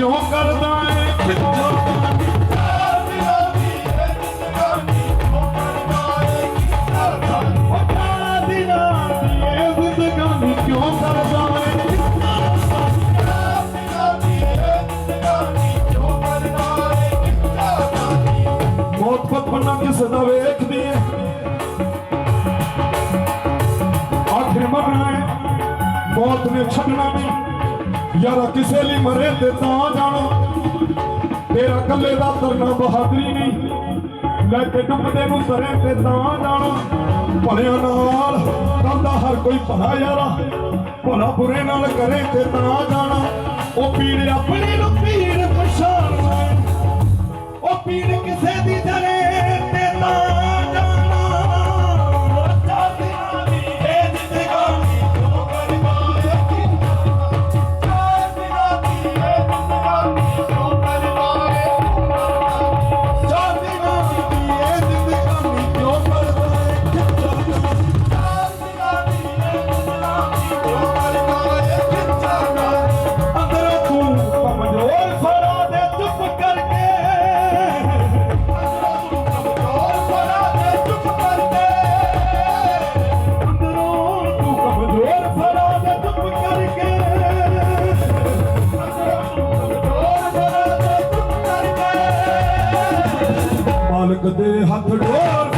ਕਿਉਂ ਕਰਦਾ ਏ? ਕਿਉਂ ਕਰਦਾ ਮੌਤ ਪਤਪਨਾ ਕਿਸੇ ਦਾ ਵੇਖਦੀ ਏ ਆਖਿਰ ਮਰਨਾ ਏ ਮੌਤ ਨੇ ਛੱਡਣਾ ਨਹੀਂ। ਯਾਰਾ ਕਿਸੇ ਲਈ ਮਰੇ ਤੇ ਤਾਂ ਜਾਣਾ। ਤੇਰਾ ਕੱਲੇ ਦਾ ਤਰਨਾ ਬਹਾਦਰੀ ਨਹੀਂ ਲੈ ਕੇ ਡੁੱਬਦੇ ਨੂੰ ਸਰੇ ਤੇ ਤਾਂ ਜਾਣਾ। ਭਲਿਆਂ ਨਾਲ ਕਰਦਾ ਹਰ ਕੋਈ ਭਲਾ ਯਾਰਾ। ਭਲਾ ਬੁਰੇ ਨਾਲ ਕਰੇ ਤੇ ਤਾਂ ਜਾਣਾ। ਉਹ ਪੀੜ ਆਪਣੇ ਨੂੰ ਪੀੜ ਮਾਲਕ ਦੇ ਹੱਥ ਡੋਰ